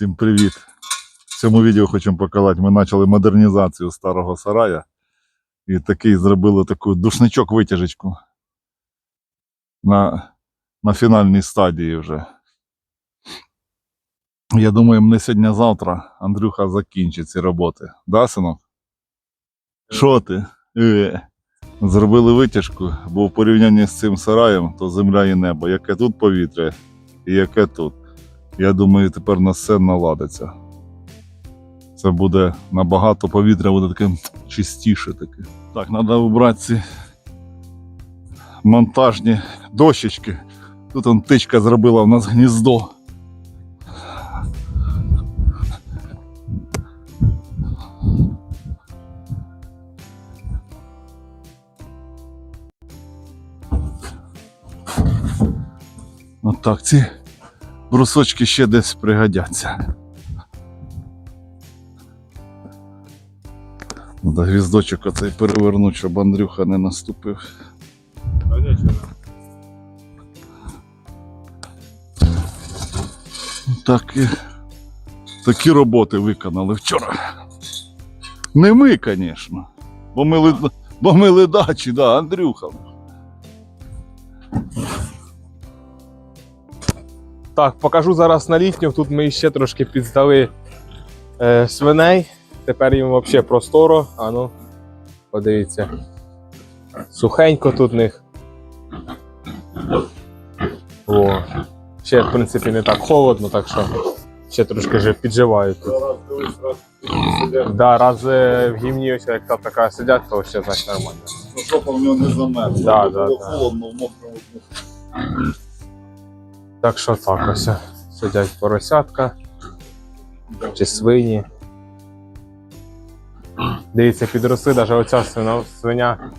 Всім привіт! В цьому відео хочемо показати. Ми почали модернізацію старого сарая. І такий зробили таку душничок витяжечку на, на фінальній стадії вже. Я думаю, мене сьогодні-завтра Андрюха закінчить ці роботи. Да, синок? Що ти? Е. Зробили витяжку, бо в порівнянні з цим сараєм, то земля і небо. Яке тут повітря і яке тут. Я думаю, тепер на все наладиться. Це буде набагато повітря буде таке чистіше таке. Так, треба вибрати ці монтажні дощечки. Тут он тичка зробила в нас гніздо. Отак, ці брусочки ще десь пригодяться. Надо гвіздочок оцей перевернути, щоб Андрюха не наступив. Так, і- такі роботи виконали вчора. Не ми, звісно. Бо ми, ли- бо ми ледачі, да, Андрюха. Так, покажу зараз на літню. Тут ми ще трошки підздали е, свиней. Тепер їм взагалі просторо. А ну, подивіться. Сухенько тут в них. О. Ще, в принципі, не так холодно, так що ще трошки вже підживають тут. Да, раз е, в гімні ось як та така сидять, то ще значить нормально. Ну, жопа в нього не замерзла. Да, Було да, да. холодно в мокрому. Так що так ось. Сидять поросятка чи свині. Дивіться, підросли, навіть оця свина, свиня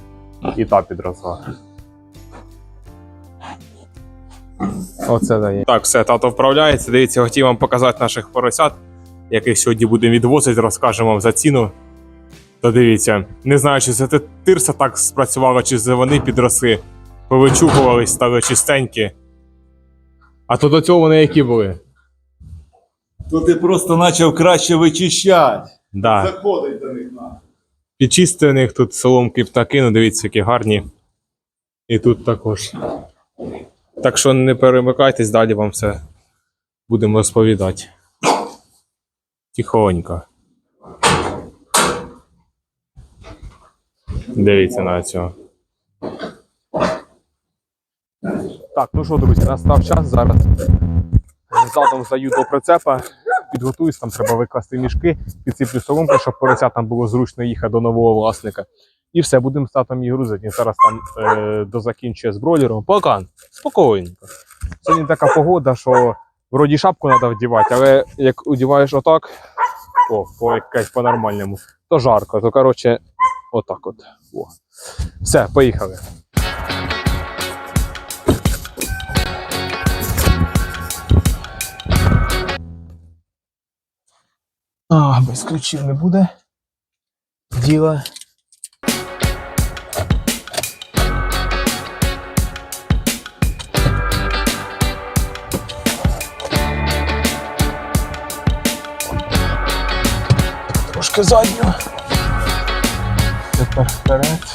і та підросла. Оце дає. Так, все, тато вправляється. Дивіться, хотів вам показати наших поросят, яких сьогодні будемо відвозити, розкажемо вам за ціну. То дивіться, не знаю, чи це тирса так спрацювала, чи вони підросли, повичухувались, стали чистенькі. А то до цього вони які були? То ти просто почав краще вичищати. Да. Заходить до них на. Підчистив них тут соломки птаки, ну дивіться, які гарні. І тут також. Так що не перемикайтесь, далі вам все будемо розповідати. Тихонько. Дивіться на цього. Так, ну що, друзі, настав час зараз. Задом здаю до прицепа, підготуюсь, там треба викласти мішки, підсиплю соломку, щоб поросятам було зручно їхати до нового власника. І все, будемо з татом її грузити. Він зараз там е, дозакінчує з бройлером. Покан, спокійненько. Сьогодні така погода, що вроді шапку треба вдівати, але як одіваєш отак, о, по якась по-нормальному, то жарко. То коротше, отак от. О. Все, поїхали. Без ключів не буде. Діла. Трошки задню. Тепер вперед.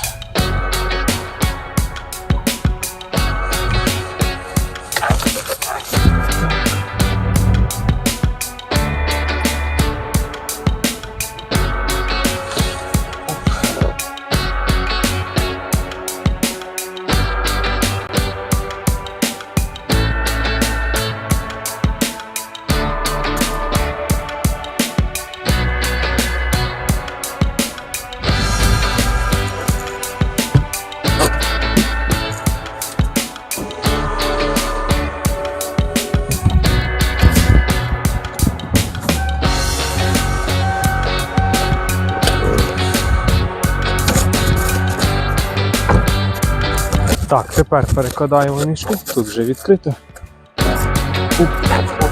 Так, тепер перекладаємо мішку, тут вже відкрито. Уп, уп,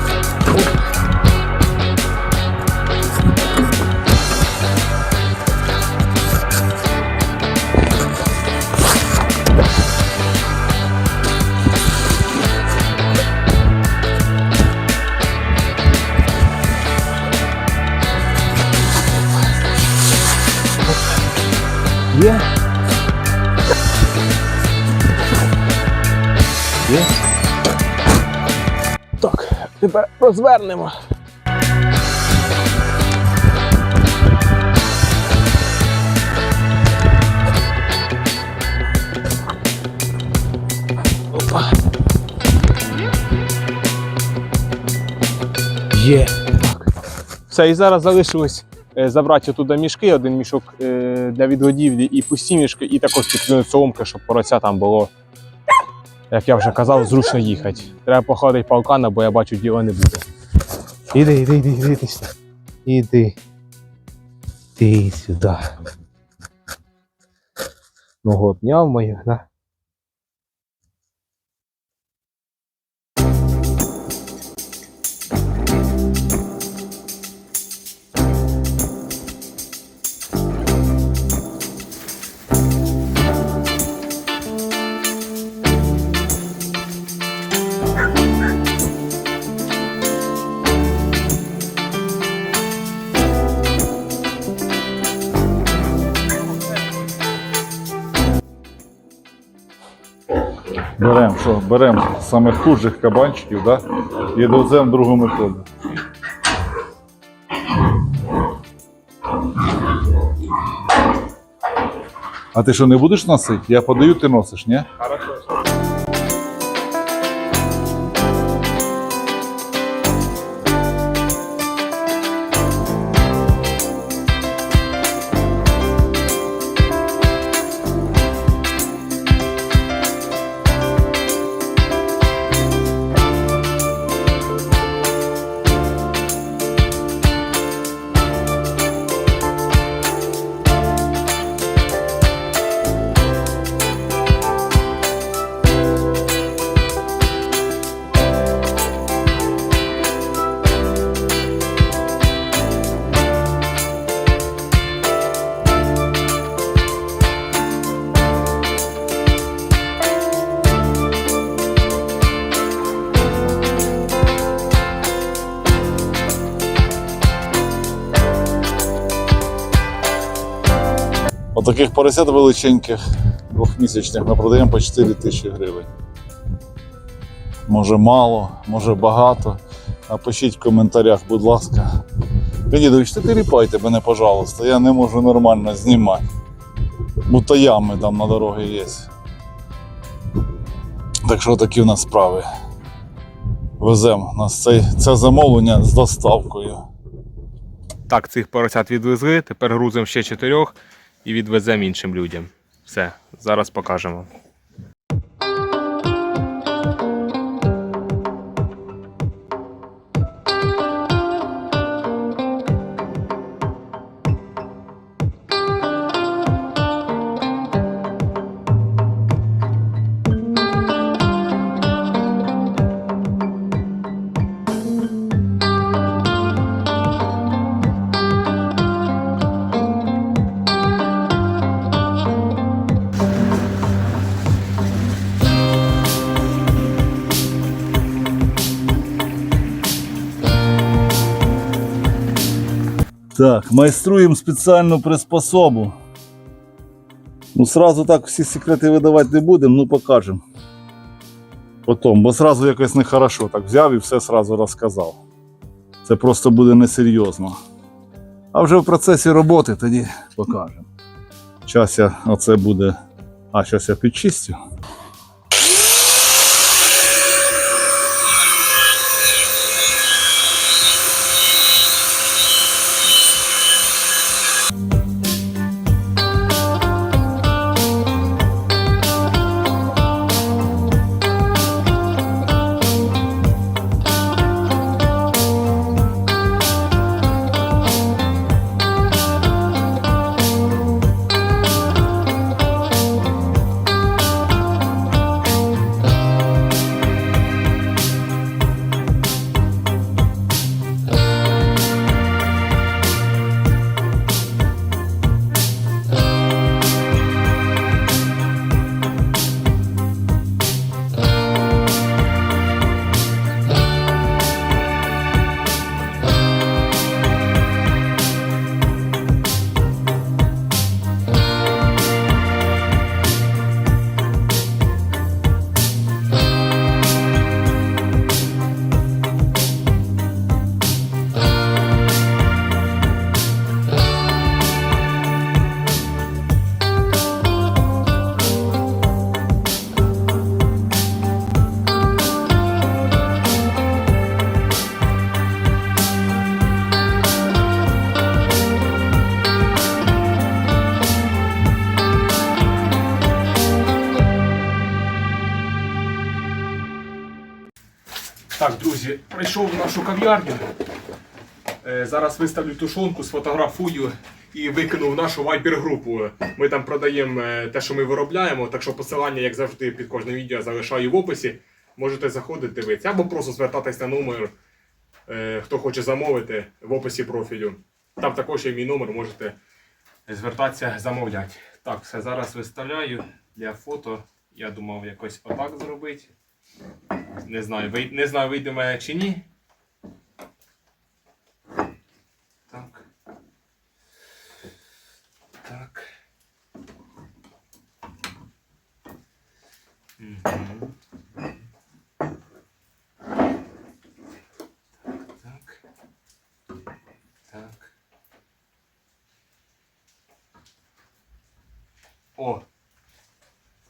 Є. Так, тепер розвернемо. Опа. Є. Так. Все, і зараз залишилось е, забрати туди мішки, один мішок е, для відгодівлі і пусті мішки, і також підкинути соломки, щоб порося там було, як я вже казав, зручно їхати. Треба походити палкана, бо я бачу, діла не буде. Іди, іди, іди, іди, іди сюди. Іди. Сюди. Ногу обняв мою, да? Що? Беремо самих худших кабанчиків, да? і довеземо другу методу. А ти що, не будеш носити? Я подаю, ти носиш, ні? Отаких поросят величеньких, двохмісячних ми продаємо по 4 тисячі гривень. Може мало, може багато. Напишіть в коментарях, будь ласка. Леонідович, не ріпайте мене, пожалуйста, я не можу нормально знімати. Будто ями там на дорогі є. Так що такі в нас справи. Веземо нас цей, це замовлення з доставкою. Так, цих поросят відвезли, тепер грузимо ще чотирьох і відвеземо іншим людям. Все, зараз покажемо. Так, майструємо спеціальну приспособу. Ну, сразу так всі секрети видавати не будемо, ну покажемо. Потім, бо сразу якось нехорошо. Так взяв і все сразу розказав. Це просто буде несерйозно. А вже в процесі роботи тоді покажемо. Зараз я оце буде. А, зараз я підчистю. Кав'ярню. Е, Зараз виставлю тушонку, сфотографую і викину в нашу вайбер-групу. Ми там продаємо е, те, що ми виробляємо, так що посилання, як завжди, під кожним відео залишаю в описі. Можете заходити, дивитися, або просто звертатись на номер, е, хто хоче замовити в описі профілю. Там також є мій номер, можете звертатися, замовляти. Так, все зараз виставляю для фото. Я думав якось отак зробити. Не знаю, не знаю, вийде мене чи ні. Так. Так. Мгм. Так. Так. О!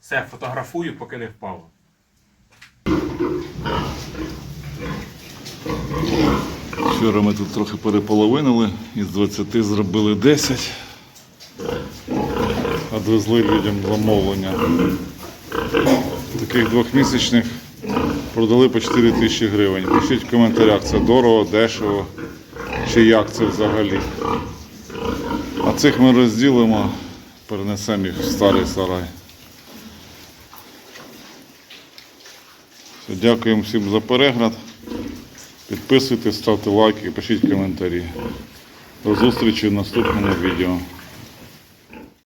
Все, фотографую, поки не впало. Вчора ми тут трохи переполовинили, із 20 зробили 10. Одвезли людям замовлення. Таких двохмісячних продали по 4 тисячі гривень. Пишіть в коментарях, це дорого, дешево, чи як це взагалі. А цих ми розділимо, перенесемо їх в старий сарай. Дякуємо всім за перегляд. Підписуйтесь, ставте лайки, пишіть коментарі. До зустрічі в наступному відео.